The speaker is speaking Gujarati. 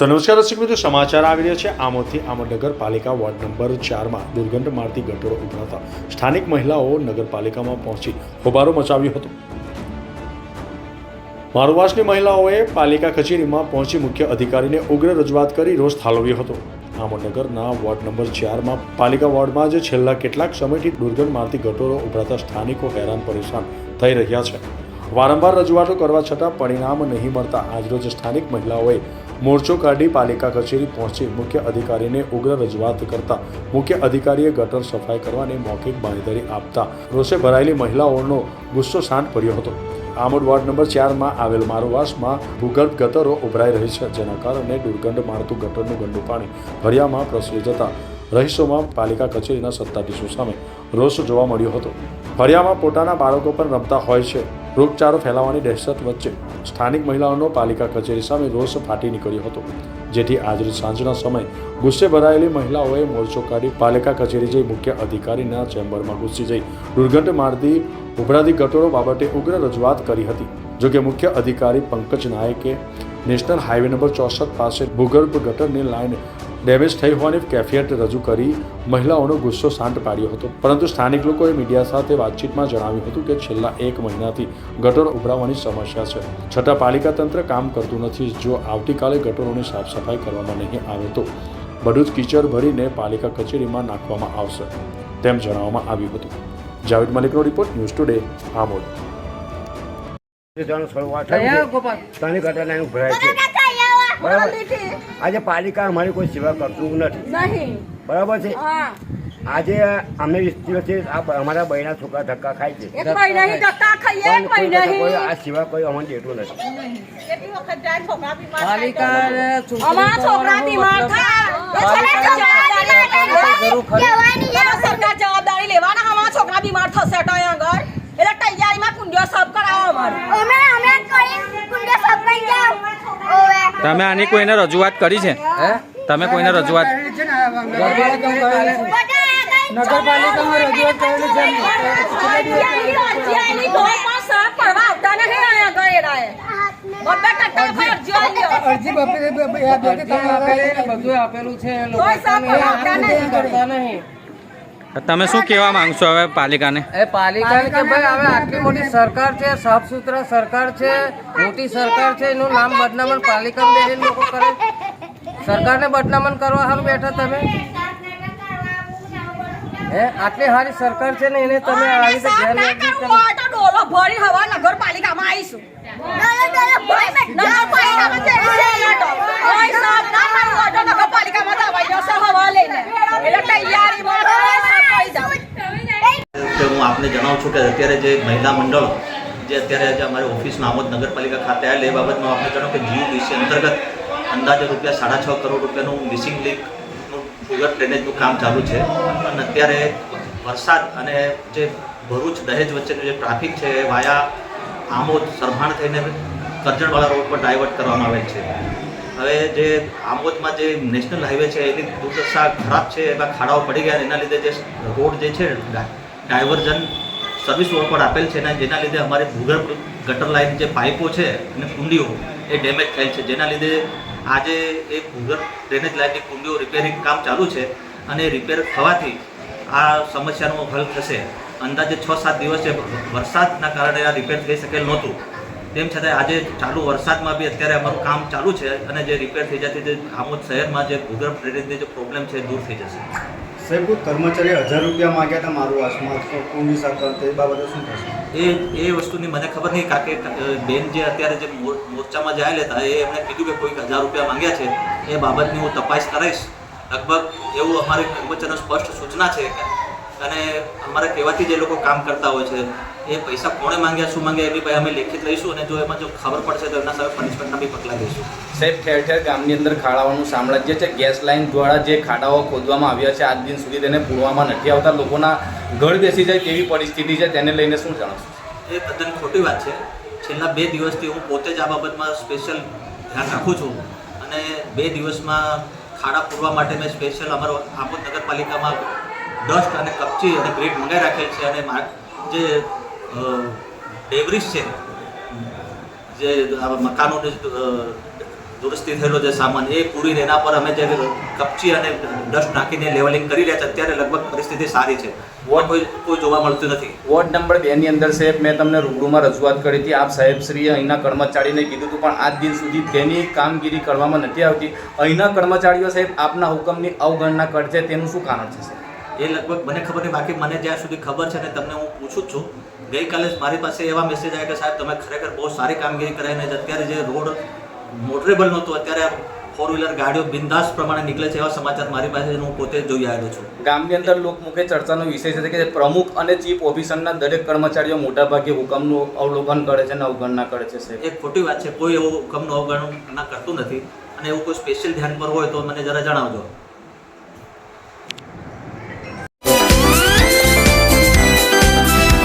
તો નમસ્કાર દર્શક મિત્રો, સમાચાર આવી રહ્યા છે. આમોદથી આમોદ નગરપાલિકા વોર્ડ નંબર ચારમાં દુર્ગંધ મારતી ગટરો ઉભરાતા સ્થાનિક મહિલાઓ નગરપાલિકામાં પહોંચી હોબારો મચાવ્યો હતો. મારુવાસની મહિલાઓએ પાલિકા કચેરીમાં પહોંચી મુખ્ય અધિકારીને ઉગ્ર રજૂઆત કરી રોષ ઠાલવ્યો હતો. આમોદનગરના વોર્ડ નંબર ચારમાં પાલિકા વોર્ડમાં જ છેલ્લા કેટલાક સમયથી દુર્ગંધ મારતી ગટોરો ઉભરાતા સ્થાનિકો હેરાન પરેશાન થઈ રહ્યા છે. વારંવાર રજૂઆતો કરવા છતાં પરિણામ નહીં મળતા આજરોજ સ્થાનિક મહિલાઓએ મોરચો કાઢી પાલિકા કચેરી પહોંચી મુખ્ય અધિકારીને ઉગ્ર રજૂઆત કરતા મુખ્ય અધિકારીએ ગટર સફાઈ કરવાની મૌખિક બાંહેધરી આપતા રોષે ભરાયેલી મહિલાઓનો ગુસ્સો શાંત પડ્યો હતો. આમોડ વોર્ડ નંબર ચારમાં આવેલ મારુવાસમાં ભૂગર્ભ ગટરો ઉભરાઈ રહી છે. જેના કારણે દુર્ગંધ મારતું ગટરનું ગંદુ પાણી ભર્યામાં પ્રસરી જતા રહીશોમાં પાલિકા કચેરીના સત્તાધીશો સામે રોષ જોવા મળ્યો હતો. ફરિયામાં પોતાના બાળકો પણ રમતા હોય છે. રોગચાળો ફેલાવાની દહેશત વચ્ચે સ્થાનિક મહિલાઓનો પાલિકા કચેરી સામે રોષ ફાટી નીકળ્યો હતો. જેથી આજરોજ સાંજના સમયે ગુસ્સે ભરાયેલી મહિલાઓએ મોરચો કાઢી પાલિકા કચેરી જઈ મુખ્ય અધિકારીના ચેમ્બરમાં ઘૂસી જઈ દુર્ગંધ મારતી ઉભરાતી ગટરો બાબતે ઉગ્ર રજૂઆત કરી હતી. જોકે મુખ્ય અધિકારી પંકજ નાયકે નેશનલ હાઈવે નંબર ચોસઠ પાસે ભૂગર્ભ ગટરની લાઇન ડેમેજ થઈ હોવાની કેફિયત રજૂ કરી મહિલાઓનો ગુસ્સો શાંત પાડ્યો હતો. પરંતુ સ્થાનિક લોકોએ મીડિયા સાથે વાતચીતમાં જણાવ્યું હતું કે છેલ્લા એક મહિનાથી ગટરો ઉભરાવાની સમસ્યા છે. છતાં પાલિકા તંત્ર કામ કરતું નથી. જો આવતીકાલે ગટરોની સાફ સફાઈ કરવામાં નહીં આવે તો બધું જ કિચડ ભરીને પાલિકા કચેરીમાં નાખવામાં આવશે તેમ જણાવવામાં આવ્યું હતું. જાવેદ મલિકનો રિપોર્ટ ન્યૂઝ ટુડે આમોદ. સ્થાનિક ઘટના એવું છે. બરાબર. આજે પાલિકા અમારી કોઈ સેવા કરતું નથી. બરાબર છે? આજે અમે વીસ દિવસથી અમારા બહેના છોકરા ધક્કા ખાય છે. એક મહિના થી ધક્કા ખાઈએ એક પણ કોઈ મહિના કોઈ થી આ સિવાય કોઈ અમને દેતું નથી. કેટલી વખત જાય છોકરા બીમાર પાલિકા અમારા છોકરા બીમાર થાય. સરકાર જવાબદારી લેવાના? અમારા છોકરા બીમાર થશે એટલે તૈયારીમાં કુંડીઓ સાફ કરાવો અમારે. તમે આની કોઈને રજૂઆત કરી છે હે તમે કોઈને રજૂઆત નગરપાલિકામાં રજૂઆત કરેલી છે. અરજી આપેલી ને બધું આપેલું છે. કરતા નહીં તમે શું કહેવા માંગશો હવે પાલિકાને? એ પાલિકા કે ભાઈ હવે આટલી મોટી સરકાર છે સાફ સુથરા સરકાર છે મોટી સરકાર છે એનું નામ બદનામણ પાલિકામાં બેસીને લોકો કરે. સરકારને બદનામણ કરવા હાલ બેઠા તમે? હે આટલી સારી સરકાર છે ને એને તમે આવી રીતે ગેરવ્યાજબી કરો ડોલો ભરી હવા નગરપાલિકામાં આવીશું. નગરપાલિકામાં નગરપાલિકામાં જશે હવા લઈને એટલે તૈયારીમાં સાફ થઈ જાવ કે હું આપને જણાવું છું કે અત્યારે જે મહિલા મંડળ, જે અત્યારે જે અમારી ઓફિસમાં આમોદ નગરપાલિકા ખાતે આવેલ, એ બાબતમાં આપણે જણાવું કે જીયુડીસી અંતર્ગત અંદાજે રૂપિયા સાડા છ કરોડ રૂપિયાનું મિસિંગ લીકનું સુગર ડ્રેનેજનું કામ ચાલુ છે. અને અત્યારે વરસાદ અને જે ભરૂચ દહેજ વચ્ચેનું જે ટ્રાફિક છે, એ વાયા આમોદ સરભાણ થઈને કરજણવાળા રોડ પર ડાયવર્ટ કરવામાં આવેલ છે. હવે જે આમોદમાં જે નેશનલ હાઈવે છે, એની દુર્દશા ખરાબ છે એવા ખાડાઓ પડી ગયા એના લીધે જે રોડ જે છે ડાયવર્ઝન સર્વિસ રોડ પર આપેલ છે અને જેના લીધે અમારે ભૂગર્ભ ગટર લાઇન જે પાઇપો છે અને કુંડીઓ એ ડેમેજ થયેલ છે. જેના લીધે આજે એ ભૂગર્ભ ડ્રેનેજ લાઇનની કુંડીઓ રિપેરિંગ કામ ચાલુ છે અને રિપેર થવાથી આ સમસ્યાનો હલ થશે. અંદાજે છ સાત દિવસે વરસાદના કારણે આ રિપેર થઈ શકેલ નહોતું. તેમ છતાં આજે ચાલુ વરસાદમાં બી અત્યારે અમારું કામ ચાલુ છે અને જે રિપેર થઈ જતી જે આમોદ શહેરમાં જે ભૂગર્ભ ડ્રેનેજની જે પ્રોબ્લેમ છે દૂર થઈ જશે. સાહેબ, કોઈ કર્મચારીએ હજાર રૂપિયા માંગ્યા હતા મારું આ સ્માર્ટફોન કુંડી તે બાબતે શું થશે એ એ વસ્તુની મને ખબર નહીં, કારણ કે બેન જે અત્યારે જે મોર- મોરચામાં જાયેલા હતા એ એમણે કીધું કે કોઈક હજાર રૂપિયા માંગ્યા છે. એ બાબતની હું તપાસ કરાવીશ. લગભગ એવું અમારી કર્મચારીનો સ્પષ્ટ સૂચના છે કે અને અમારા કહેવાથી જે લોકો કામ કરતા હોય છે એ પૈસા કોણે માંગ્યા શું માંગ્યા એની ભાઈ અમે લેખિત લઈશું અને જો એમાં જો ખબર પડશે તો એમના સામે પનિશમેન્ટના બી પગલાં લઈશું. સાહેબ ઠેર ઠેર ગામની અંદર ખાડાઓનું સામ્રાજ્ય છે. ગેસ લાઇન દ્વારા જે ખાડાઓ ખોદવામાં આવ્યા છે આજ દિન સુધી તેને પૂરવામાં નથી આવતા. લોકોના ઘર બેસી જાય તેવી પરિસ્થિતિ છે. તેને લઈને શું જાણશો? એ તદ્દન ખોટી વાત છે. છેલ્લા બે દિવસથી હું પોતે જ આ બાબતમાં સ્પેશિયલ ધ્યાન રાખું છું. અને બે દિવસમાં ખાડા પૂરવા માટે મેં સ્પેશિયલ અમારો આમોદ નગરપાલિકામાં ડસ્ટ અને કપચી અને ગ્રેડ મંગાવી રાખેલ છે અને જે ડેબ્રિસ છે, જે મકાનોની દુરસ્તી થયેલો જે સામાન, એ પૂરી એના પર અમે જે કપચી અને ડસ્ટ નાખીને લેવલિંગ કરી રહ્યા છે, અત્યારે લગભગ પરિસ્થિતિ સારી છે. વોર્ડ કોઈ કોઈ જોવા મળતું નથી. વોર્ડ નંબર બેની અંદર સાહેબ, મેં તમને રૂબરૂમાં રજૂઆત કરી હતી. આપ સાહેબશ્રીએ અહીંના કર્મચારીને કીધું હતું, પણ આજ દિન સુધી તેની કામગીરી કરવામાં નથી આવતી. અહીંના કર્મચારીઓ સાહેબ, આપના હુકમની અવગણના કરશે, તેનું શું કારણ છે, સાહેબ? એ લગભગ મને ખબર નહીં બાકી મને જ્યાં સુધી ખબર છે ને તમને હું પૂછું જ છું. ગઈકાલે મારી પાસે એવા મેસેજ આવ્યા કે સાહેબ તમે ખરેખર બહુ સારી કામગીરી કરાવીને અત્યારે જે રોડ મોટરેબલ નહોતું અત્યારે ફોર વ્હીલર ગાડીઓ બિંદાસ પ્રમાણે નીકળે છે એવા સમાચાર મારી પાસે હું પોતે જોઈ આવ્યો છું. ગામની અંદર લોકમુખે ચર્ચાનો વિષય છે કે પ્રમુખ અને ચીફ ઓફિસરના દરેક કર્મચારીઓ મોટાભાગે હુકમનું અવલોકન કરે છે અને અવગણના કરે છે સાહેબ. એક ખોટી વાત છે કોઈ એવું હુકમનું અવગણના કરતું નથી. અને એવું કોઈ સ્પેશિયલ ધ્યાન પર હોય તો મને જરા જણાવજો.